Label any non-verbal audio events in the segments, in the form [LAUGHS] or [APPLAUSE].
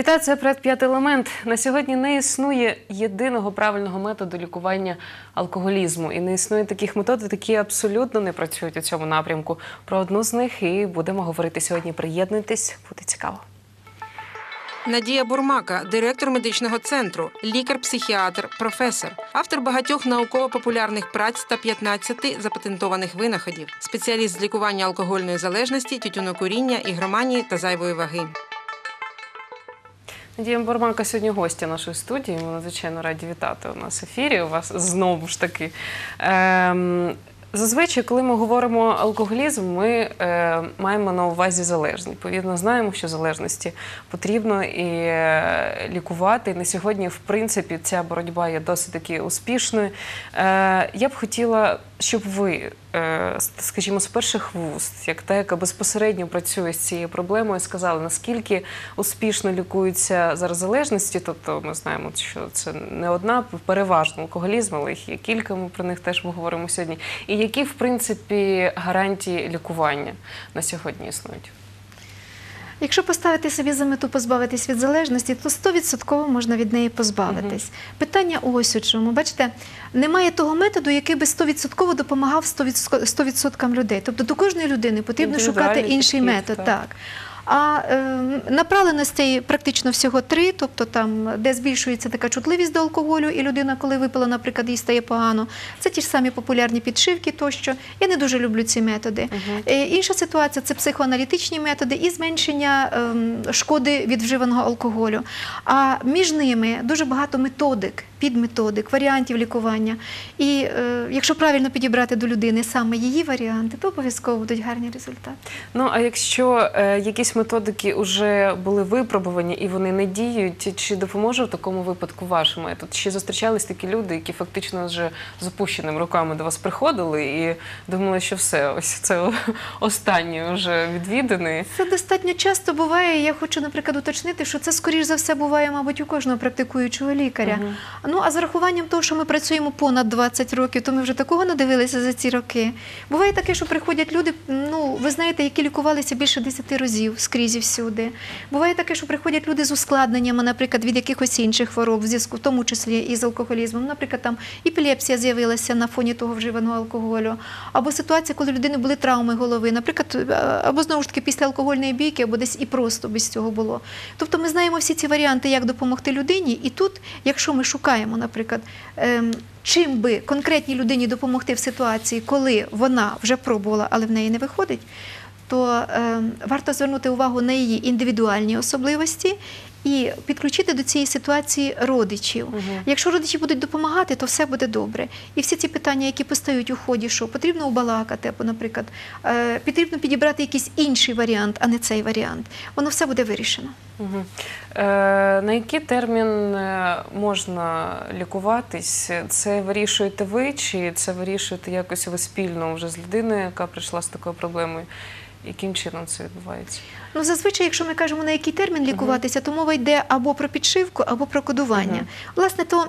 Вітаю, це проект «П'ятий елемент. На сьогодні не існує єдиного правильного методу лікування алкоголізму. І не існує таких методик, які абсолютно не працюють у цьому напрямку. Про одну з них і будемо говорити сьогодні. Приєднуйтесь, буде цікаво. Надія Бурмака, директор медичного центру, лікар-психіатр, професор, автор багатьох науково-популярних праць та 15 запатентованих винаходів, спеціаліст з лікування алкогольної залежності, тютюнокуріння, ігроманії та зайвої ваги. Надія Бармака сьогодні гостя нашої студії. Ми надзвичайно раді вітати у нас в ефірі. У вас знову ж таки. Ем, Зазвичай, коли ми говоримо алкоголізм, ми е, маємо на увазі залежність. Відповідно, знаємо, що залежності потрібно і е, лікувати. І на сьогодні, в принципі, ця боротьба є досить таки успішною. Е, я б хотіла, щоб ви, е, скажімо, з перших вуст, як та, яка безпосередньо працює з цією проблемою, сказали, наскільки успішно лікуються зараз залежності. Тобто, ми знаємо, що це не одна переважно алкоголізм, але їх є кілька. Ми про них теж поговоримо сьогодні. І які, в принципі, гарантії лікування на сьогодні існують? Якщо поставити собі за мету позбавитись від залежності, то 100% можна від неї позбавитись. Питання ось у чому. Бачите, немає того методу, який би 100% допомагав 100%, 100% людей. Тобто до кожної людини потрібно шукати інший підхід, метод. так. Так. А е, направленостей практично всього три, тобто там, де збільшується така чутливість до алкоголю, і людина, коли випила, наприклад, їй стає погано. Це ті ж самі популярні підшивки тощо. Я не дуже люблю ці методи. Е, інша ситуація це психоаналітичні методи і зменшення ем, шкоди від вживаного алкоголю. А між ними дуже багато методик, підметодик, варіантів лікування. І е, якщо правильно підібрати до людини саме її варіанти, то обов'язково будуть гарні результати. Ну а якщо е, якісь методики вже були випробувані і вони не діють, чи допоможе в такому випадку ваш метод? Чи зустрічались такі люди, які фактично вже з опущеними руками до вас приходили і думали, що все, ось це [LAUGHS] останні вже відвідини? Це достатньо часто буває. Я хочу, наприклад, уточнити, що це скоріш за все буває, мабуть, у кожного практикуючого лікаря. Ну а з рахуванням того, що ми працюємо понад 20 років, то ми вже такого надивилися за ці роки. Буває таке, що приходять люди, ну ви знаєте, які лікувалися більше 10 разів скрізь і всюди. Буває таке, що приходять люди з ускладненнями, наприклад, від якихось інших хвороб, в зв'язку, в тому числі і з алкоголізмом. Наприклад, там епілепсія з'явилася на фоні того вживаного алкоголю, або ситуація, коли у людини були травми голови, наприклад, або знову ж таки після алкогольної бійки, або десь і просто без цього було. Тобто ми знаємо всі ці варіанти, як допомогти людині, і тут, якщо ми шукаємо, наприклад, ем, чим би конкретній людині допомогти в ситуації, коли вона вже пробувала, але в неї не виходить, то е, варто звернути увагу на її індивідуальні особливості і підключити до цієї ситуації родичів. Якщо родичі будуть допомагати, то все буде добре. І всі ці питання, які постають у ході, що потрібно убалакати, або, наприклад, е, потрібно підібрати якийсь інший варіант, а не цей варіант, воно все буде вирішено. Угу. Е, на який термін е, можна лікуватись? Це вирішуєте ви, чи це вирішуєте якось ви спільно вже з людиною, яка прийшла з такою проблемою? Яким чином це відбувається? Ну, зазвичай, якщо ми кажемо на який термін лікуватися, то мова йде або про підшивку, або про кодування. Власне, то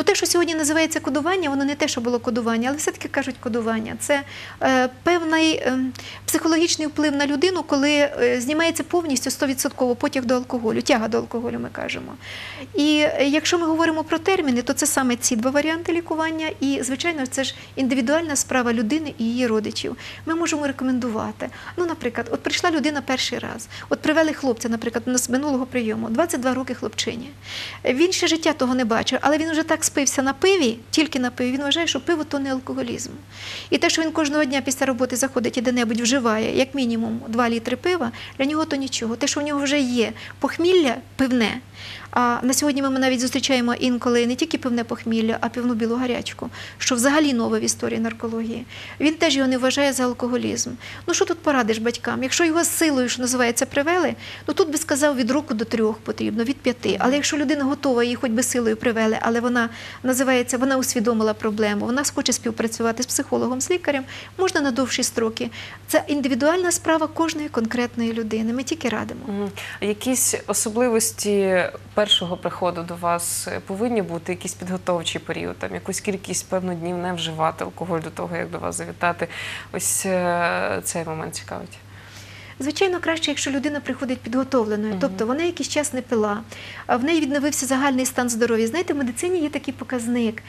ну, те, що сьогодні називається кодування, воно не те, що було кодування, але все-таки кажуть кодування. Це е, певний е, психологічний вплив на людину, коли е, знімається повністю 100% потяг до алкоголю, тяга до алкоголю, ми кажемо. І е, якщо ми говоримо про терміни, то це саме ці два варіанти лікування. І, звичайно, це ж індивідуальна справа людини і її родичів. Ми можемо рекомендувати. Ну, наприклад, от прийшла людина перший раз, от привели хлопця, наприклад, з минулого прийому, 22 роки хлопчині. Він ще життя того не бачив, але він вже так спився на пиві, тільки на пиві. Він вважає, що пиво то не алкоголізм. І те, що він кожного дня після роботи заходить і де-небудь вживає, як мінімум 2 літри пива, для нього то нічого. Те, що в нього вже є похмілля пивне. А на сьогодні ми навіть зустрічаємо інколи не тільки пивне похмілля, а пивну білу гарячку, що взагалі нове в історії наркології. Він теж його не вважає за алкоголізм. Ну що тут порадиш батькам? Якщо його силою, що називається, привели, ну тут би сказав від року до трьох потрібно, від п'яти. Але якщо людина готова, її хоч би силою привели, але вона називається, вона усвідомила проблему, вона хоче співпрацювати з психологом, з лікарем, можна на довші строки. Це індивідуальна справа кожної конкретної людини. Ми тільки радимо. Угу. Якісь особливості першого приходу до вас повинні бути якийсь підготовчий період, там якусь кількість певно днів не вживати алкоголь до того, як до вас завітати. Ось е, цей момент цікавить. Звичайно, краще, якщо людина приходить підготовленою, тобто вона якийсь час не пила, в неї відновився загальний стан здоров'я. Знаєте, в медицині є такий показник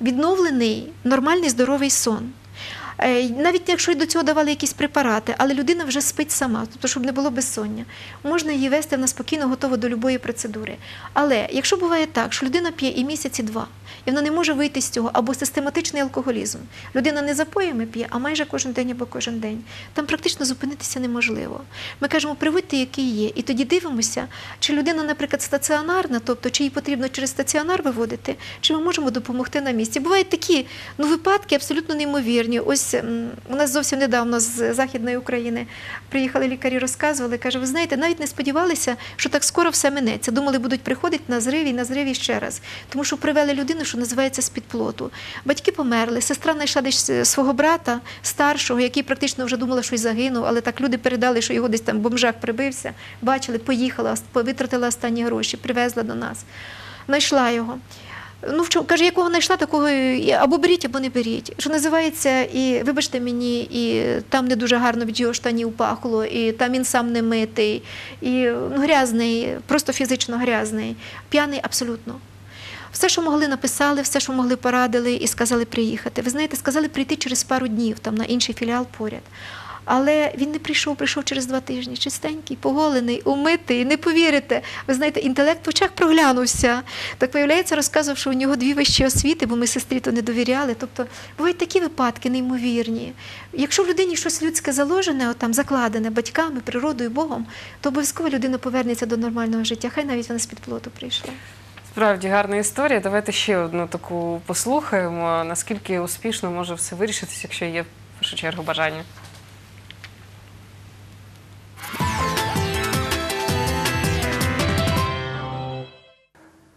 відновлений нормальний здоровий сон. Е, Навіть якщо й до цього давали якісь препарати, але людина вже спить сама, тобто, щоб не було безсоння, можна її вести, вона спокійно готова до будь-якої процедури. Але якщо буває так, що людина п'є і місяці два, і вона не може вийти з цього, або систематичний алкоголізм, людина не запоями п'є, а майже кожен день або кожен день, там практично зупинитися неможливо. Ми кажемо, приводьте, який є, і тоді дивимося, чи людина, наприклад, стаціонарна, тобто чи їй потрібно через стаціонар виводити, чи ми можемо допомогти на місці. Бувають такі ну, випадки абсолютно неймовірні. Ось м, у нас зовсім недавно з Західної України приїхали лікарі, розказували, каже, ви знаєте, навіть не сподівалися, що так скоро все минеться. Думали, будуть приходити на зриві на зриві ще раз. Тому що привели людину, що називається з-під плоту. Батьки померли, сестра знайшла десь е, свого брата старшого, який практично вже думала, що й загинув, але так люди передали, що його десь там в бомжах прибився. Бачили, поїхала, витратила останні гроші, привезла до нас. Знайшла його. Ну, в чому- каже, якого знайшла, такого або беріть, або не беріть. Що називається, і вибачте мені, і там не дуже гарно від його штанів пахло, і там він сам не митий, і ну, грязний, просто фізично грязний, п'яний абсолютно. Все, що могли, написали, все, що могли, порадили і сказали приїхати. Ви знаєте, сказали прийти через пару днів там на інший філіал поряд. Але він не прийшов, прийшов через два тижні, чистенький, поголений, умитий. Не повірите. Ви знаєте, інтелект в очах проглянувся. Так виявляється, розказував, що у нього дві вищі освіти, бо ми сестрі то не довіряли. Тобто бувають такі випадки неймовірні. Якщо в людині щось людське заложене, от там закладене батьками, природою, Богом, то обов'язково людина повернеться до нормального життя. Хай навіть вона з-під плоту прийшла. Справді гарна історія. Давайте ще одну таку послухаємо. Наскільки успішно може все вирішитися, якщо є в першу чергу бажання.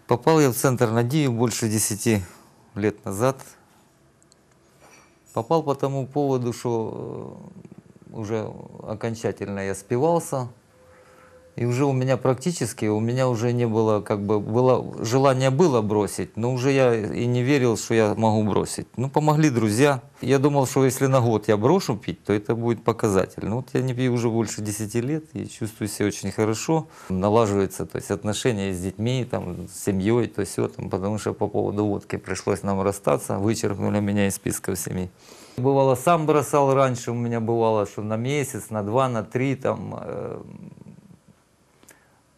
Попал я в центр Надии больше 10 лет назад. Попал по тому поводу, что э, уже окончательно я спивался. И уже у меня практически, у меня уже не было, как бы, было, желание было бросить, но уже я и не верил, что я могу бросить. Ну, помогли друзья. Я думал, что если на год я брошу пить, то это будет показатель. Ну, вот я не пью уже больше 10 лет и чувствую себя очень хорошо. Налаживаются, то есть отношения с детьми, там, с семьей, то все, там, потому что по поводу водки пришлось нам расстаться, вычеркнули меня из списка семьи. Бывало, сам бросал раньше, у меня бывало, что на месяц, на два, на три, там, э,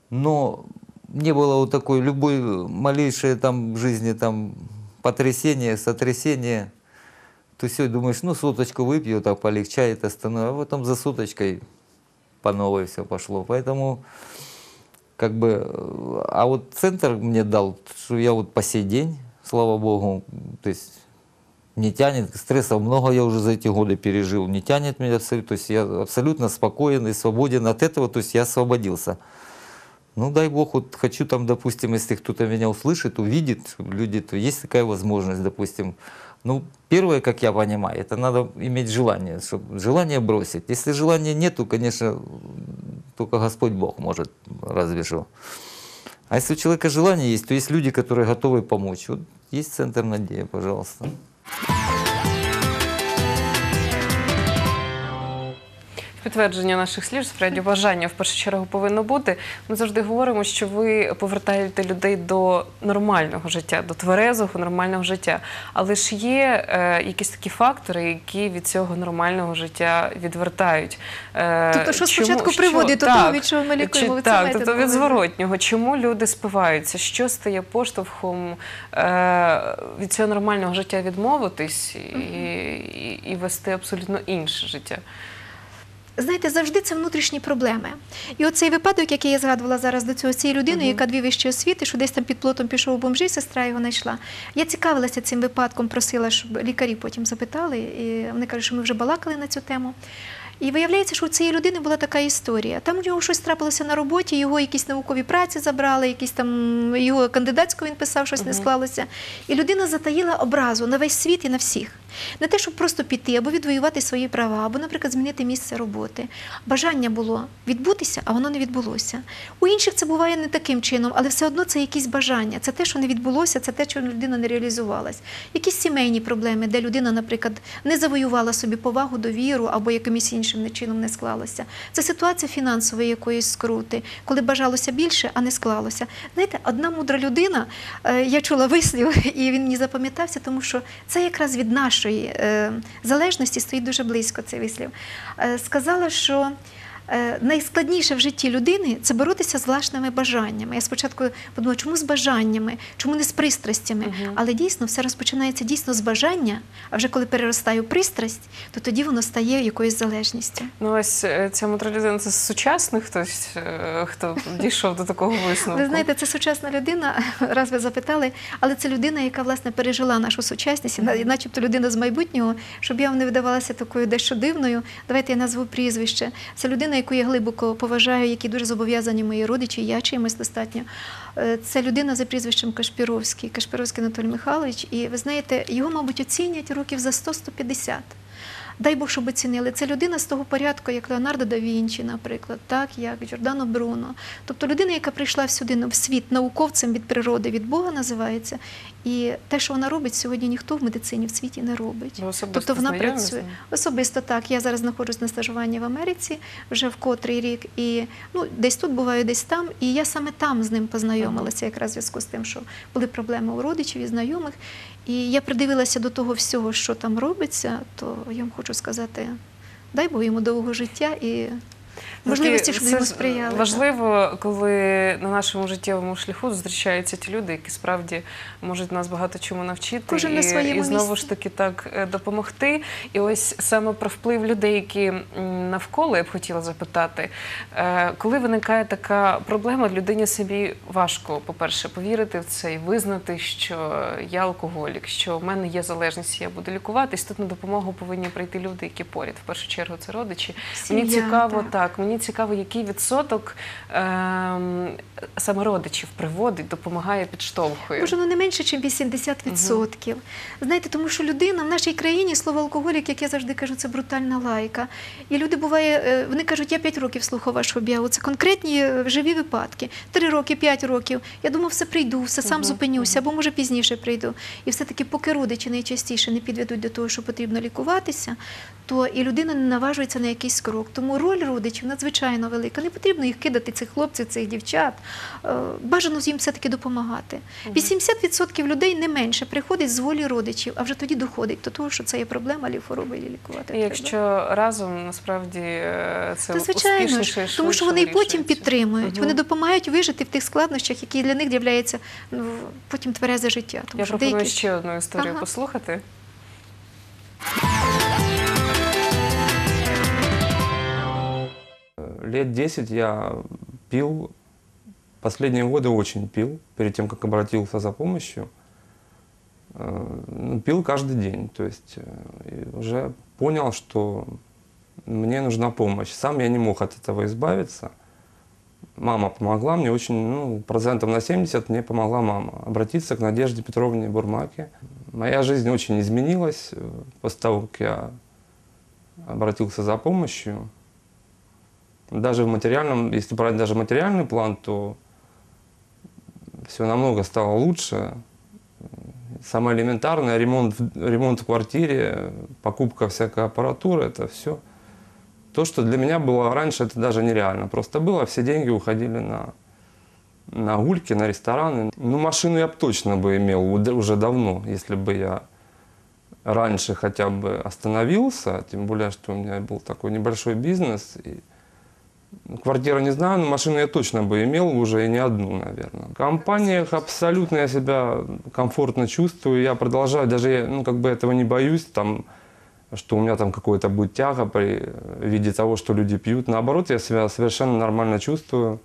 но не было вот такой любой малейшее там в жизни там потрясение, сотрясение, то все, думаешь, ну суточку выпью, так полегчает, остановлю, а потом за суточкой по новой все пошло. Поэтому как бы, э, а вот центр мне дал, что я вот по сей день, слава богу, то есть не тянет, стресса много я уже за эти годы пережил, не тянет меня абсолютно, то есть я абсолютно спокоен и свободен от этого, то есть я освободился. Ну, дай бог, вот хочу там, допустим, если кто-то меня услышит, увидит, люди, то есть такая возможность, допустим. Ну, первое, как я понимаю, это надо иметь желание, чтобы желание бросить. Если желания нету, конечно, только Господь Бог может, разве что. А если у человека желание есть, то есть люди, которые готовы помочь. Вот есть центр Надея, пожалуйста. Підтвердження наших слів, справді бажання в першу чергу повинно бути. Ми завжди говоримо, що ви повертаєте людей до нормального життя, до тверезого нормального життя. Але ж є е, якісь такі фактори, які від цього нормального життя відвертають. Е, Тобто, що спочатку приводить до того, від чого ми лікуємо, ви так, тобто від зворотнього. Чому люди спиваються? Що стає поштовхом е, від цього нормального життя відмовитись і, і, і вести абсолютно інше життя? Знаєте, завжди це внутрішні проблеми. І оцей випадок, який я згадувала зараз до цього, цієї людини, яка дві вищі освіти, що десь там під плотом пішов у бомжі, сестра його знайшла. Я цікавилася цим випадком, просила, щоб лікарі потім запитали. І вони кажуть, що ми вже балакали на цю тему. І виявляється, що у цієї людини була така історія. Там у нього щось трапилося на роботі, його якісь наукові праці забрали, якісь там його кандидатську він писав, щось не склалося. І людина затаїла образу на весь світ і на всіх. Не те, щоб просто піти або відвоювати свої права, або, наприклад, змінити місце роботи. Бажання було відбутися, а воно не відбулося. У інших це буває не таким чином, але все одно це якісь бажання. Це те, що не відбулося, це те, що людина не реалізувалась. Якісь сімейні проблеми, де людина, наприклад, не завоювала собі повагу, довіру або якимось іншим чином не склалося. Це ситуація фінансової якоїсь скрути, коли бажалося більше, а не склалося. Знаєте, одна мудра людина, е, я чула вислів, [LAUGHS] і він мені запам'ятався, тому що це якраз від нашої е, залежності стоїть дуже близько цей вислів. Е, Сказала, що найскладніше в житті людини це боротися з власними бажаннями. Я спочатку подумала, чому з бажаннями, чому не з пристрастями? Мгм. Але дійсно все розпочинається дійсно з бажання, а вже коли переростає у пристрасть, то тоді воно стає якоюсь залежністю. Ну ось е, ця мудра людина це з сучасних хтось, е, хто дійшов до такого висновку. Ви знаєте, це сучасна людина, [LAUGHS] раз ви запитали, але це людина, яка власне пережила нашу сучасність, і начебто людина з майбутнього, щоб я вам не видавалася такою дещо дивною. Давайте я назву прізвище. Це людина, яку я глибоко поважаю, які дуже зобов'язані мої родичі, я чимось достатньо. Е, Це людина за прізвищем Кашпіровський, Кашпіровський Анатолій Михайлович. І ви знаєте, його, мабуть, оцінять років за 100-150. Дай Бог, щоб оцінили. Це людина з того порядку, як Леонардо да Вінчі, наприклад, так, як Джордано Бруно. Тобто людина, яка прийшла всюди в світ науковцем від природи, від Бога називається. І те, що вона робить, сьогодні ніхто в медицині в світі не робить. Особисто Тобто вона знайомі працює особисто так. Я зараз знаходжусь на стажуванні в Америці вже в котрий рік, і ну десь тут буваю, десь там. І я саме там з ним познайомилася, якраз в зв'язку з тим, що були проблеми у родичів і знайомих. І я придивилася до того всього, що там робиться, то я вам хочу сказати, дай Бог йому довго життя і можливості, щоб йому сприяли. Важливо, коли на нашому життєвому шляху зустрічаються ті люди, які справді можуть нас багато чому навчити Кожен на і, своєму і знову ж таки так е, допомогти. І ось саме про вплив людей, які навколо я б хотіла запитати, Е, коли виникає така проблема, людині собі важко, по-перше, повірити в це і визнати, що я алкоголік, що в мене є залежність, я буду лікуватись. Тут на допомогу повинні прийти люди, які поряд. В першу чергу це родичі. Мені цікаво, так. так. Мені цікаво, який відсоток ем, саме родичів приводить, допомагає, підштовхує. Може, ну не менше, ніж 80%. Знаєте, тому що людина в нашій країні слово алкоголік, як я завжди кажу, це брутальна лайка. І люди буває, е, вони кажуть, я 5 років слухав вашу об'яву. Це конкретні е, живі випадки. 3 роки, 5 років. Я думав, все прийду, все сам Мгм, зупинюся, або може пізніше прийду. І все-таки, поки родичі найчастіше не підведуть до того, що потрібно лікуватися, то і людина не наважується на якийсь крок. Тому роль родичів надзвичайно велика. Не потрібно їх кидати, цих хлопців, цих дівчат. Е, Бажано їм все-таки допомагати. 80% людей не менше приходить з волі родичів, а вже тоді доходить до того, що це є проблема, хвороба, і лікувати. І треба. якщо разом насправді е, це звичайно успішніше, ж, тому що вони і потім підтримують, вони допомагають вижити в тих складнощах, які для них з'являються ну, потім тверезе життя. Тому Я що пропоную деякі... ще одну історію Ага. послухати. Лет 10 я пил, последние годы очень пил, перед тем, как обратился за помощью. Э, ну, Пил каждый день, то есть э, уже понял, что мне нужна помощь. Сам я не мог от этого избавиться. Мама помогла мне очень, ну, процентов на 70 мне помогла мама. Обратиться к Надежде Петровне Бурмаке. Моя жизнь очень изменилась э, после того, как я обратился за помощью даже в материальном, если брать даже материальный план, то все намного стало лучше. Самое элементарное, ремонт, ремонт в квартире, покупка всякой аппаратуры, это все. То, что для меня было раньше, это даже нереально. Просто было, все деньги уходили на, на гульки, на рестораны. Ну, машину я бы точно бы имел уже давно, если бы я раньше хотя бы остановился, тем более, что у меня был такой небольшой бизнес, и Квартиру не знаю, но машину я точно бы имел уже и не одну, наверное. В компаниях абсолютно я себя комфортно чувствую. Я продолжаю, даже я, ну, как бы этого не боюсь, там, что у меня там какое-то будет тяга при виде того, что люди пьют. Наоборот, я себя совершенно нормально чувствую.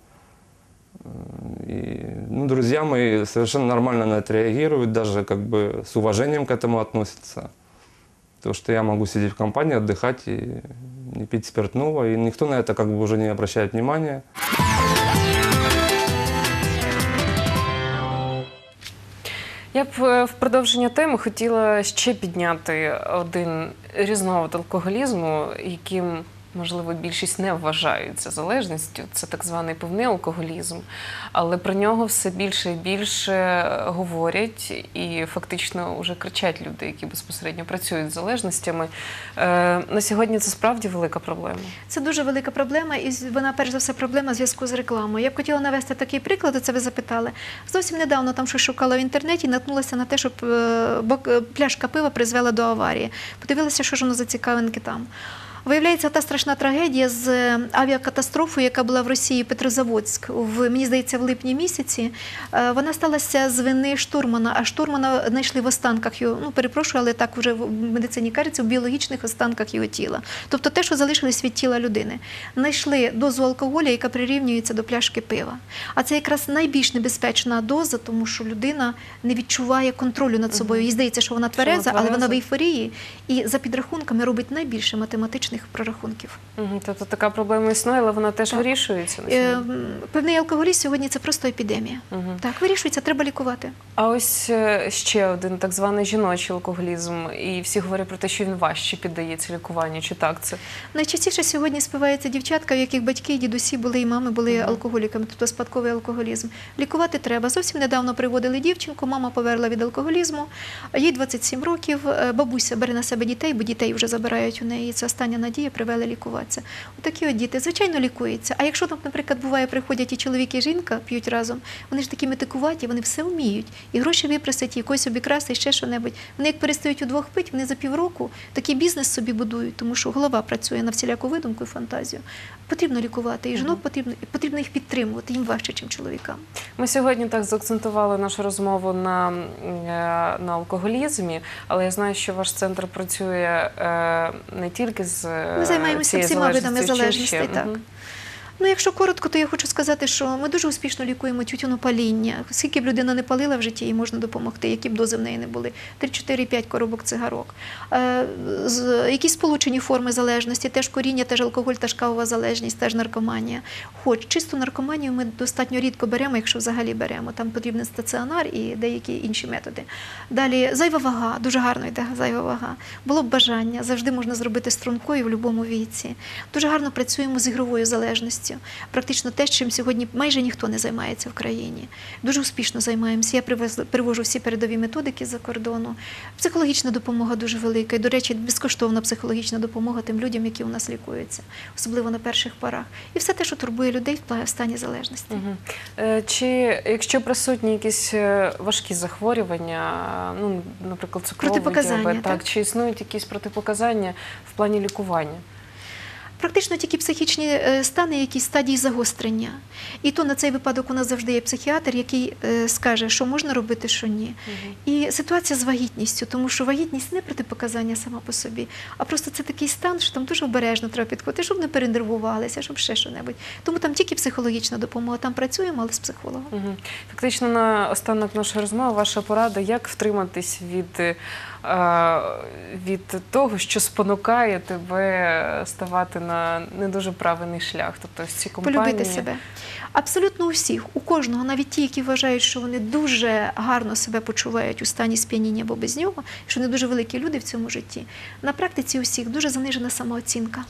И, ну, друзья мои совершенно нормально на это реагируют, даже как бы с уважением к этому относятся. То, что я могу сидеть в компании, отдыхать и не пить спиртного, и никто на это как бы уже не обращает внимания. Я б е, в продовження теми хотіла ще підняти один різновид алкоголізму, яким, можливо, більшість не вважають за залежністю. Це так званий пивний алкоголізм. Але про нього все більше і більше говорять, і фактично вже кричать люди, які безпосередньо працюють з залежностями. Е, На сьогодні це справді велика проблема. Це дуже велика проблема, і вона перш за все проблема в зв'язку з рекламою. Я б хотіла навести такий приклад, це ви запитали. Зовсім недавно там щось шукала в інтернеті, наткнулася на те, що е, е, пляшка пива призвела до аварії. Подивилася, що ж воно за цікавинки там. Виявляється, та страшна трагедія з е, авіакатастрофою, яка була в Росії Петрозаводськ, в мені здається, в липні місяці. е, Вона сталася з вини штурмана, а штурмана знайшли в останках його. Ну перепрошую, але так вже в медицині кажеться, в біологічних останках його тіла. Тобто те, що залишилось від тіла людини. Знайшли дозу алкоголя, яка прирівнюється до пляшки пива. А це якраз найбільш небезпечна доза, тому що людина не відчуває контролю над собою. Їй здається, що вона твереза, але вона в ейфорії і за підрахунками робить найбільше математичних прорахунків. Мгм. Тобто така проблема існує, але вона теж Так. вирішується на Е, Певний алкоголізм сьогодні це просто епідемія. Так, вирішується, треба лікувати. А ось е, ще один так званий жіночий алкоголізм, і всі говорять про те, що він важче піддається лікуванню. Чи так це? Найчастіше сьогодні спиваються дівчатка, в яких батьки і дідусі були і мами були алкоголіками, тобто спадковий алкоголізм. Лікувати треба. Зовсім недавно приводили дівчинку, мама поверла від алкоголізму, їй 27 років. е, Бабуся бере на себе дітей, бо дітей вже забирають у неї. Це остання надія, привели лікуватися. Отакі от діти, звичайно, лікуються. А якщо там, наприклад, буває, приходять і чоловік, і жінка п'ють разом, вони ж такі метикуваті, вони все вміють. І гроші випросять, і якось обікрасти, і ще що-небудь. Вони як перестають удвох пити, вони за півроку такий бізнес собі будують, тому що голова працює на всіляку видумку і фантазію. Потрібно лікувати, і жінок потрібно, потрібно їх підтримувати, їм важче, ніж чоловікам. Ми сьогодні так заакцентували нашу розмову на, е, на алкоголізмі, але я знаю, що ваш центр працює е, не тільки з Ми займаємося всіма видами залежностей, так. Ну, якщо коротко, то я хочу сказати, що ми дуже успішно лікуємо тютюнопаління. Скільки б людина не палила в житті, їй можна допомогти, які б дози в неї не були. 3, 4, 5 коробок цигарок. Е, якісь сполучені форми залежності, теж коріння, теж алкоголь, теж кавова залежність, теж наркоманія. Хоч чисту наркоманію ми достатньо рідко беремо, якщо взагалі беремо. Там потрібен стаціонар і деякі інші методи. Далі зайва вага, дуже гарно йде зайва вага. Було б бажання, завжди можна зробити стрункою в будь-якому віці. Дуже гарно працюємо з ігровою залежністю. Практично те, чим сьогодні майже ніхто не займається в країні. Дуже успішно займаємося. Я привожу всі передові методики з-за кордону. Психологічна допомога дуже велика. І, до речі, безкоштовна психологічна допомога тим людям, які у нас лікуються, особливо на перших порах. І все те, що турбує людей в стані залежності. Е, Чи якщо присутні якісь е, важкі захворювання, ну, наприклад, цукровий діабет, так? чи існують якісь протипоказання в плані лікування? Практично тільки психічні е, стани, якісь стадії загострення. І то на цей випадок у нас завжди є психіатр, який е, скаже, що можна робити, що ні. І ситуація з вагітністю, тому що вагітність не протипоказання сама по собі, а просто це такий стан, що там дуже обережно треба підходити, щоб не перенервувалися, щоб ще що-небудь. Тому там тільки психологічна допомога, там працюємо, але з психологом. Фактично, на останок нашої розмови ваша порада, як втриматись від, е, від того, що спонукає тебе ставати на не дуже правильний шлях. Тобто ці компанії... Полюбити себе. Абсолютно у всіх, у кожного, навіть ті, які вважають, що вони дуже гарно себе почувають у стані сп'яніння або без нього, що вони дуже великі люди в цьому житті. На практиці у всіх дуже занижена самооцінка.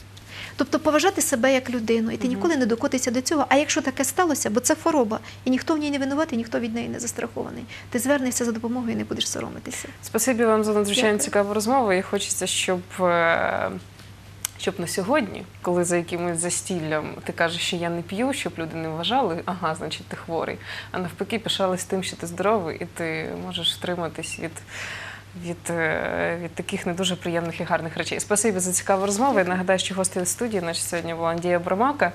Тобто поважати себе як людину, і ти ніколи не докотишся до цього. А якщо таке сталося, бо це хвороба, і ніхто в ній не винуватий, ніхто від неї не застрахований. Ти звернешся за допомогою і не будеш соромитися. Спасибі вам за надзвичайно Дякую. цікаву розмову. І хочеться, щоб, е, щоб на сьогодні, коли за якимось застіллям ти кажеш, що я не п'ю, щоб люди не вважали, ага, значить ти хворий. А навпаки, пишались тим, що ти здоровий, і ти можеш втриматись від. Від, е, від таких не дуже приємних і гарних речей. Спасибі за цікаву розмову. Я нагадаю, що гостею студії наші сьогодні була Андія Бромака,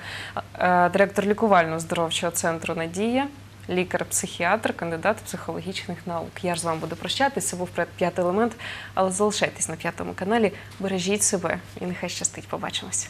е, директор лікувально-здоровчого центру Надія, лікар-психіатр, кандидат психологічних наук. Я ж з вами буду прощатися. Це був п'ятий елемент, але залишайтесь на п'ятому каналі. Бережіть себе і нехай щастить. Побачимось.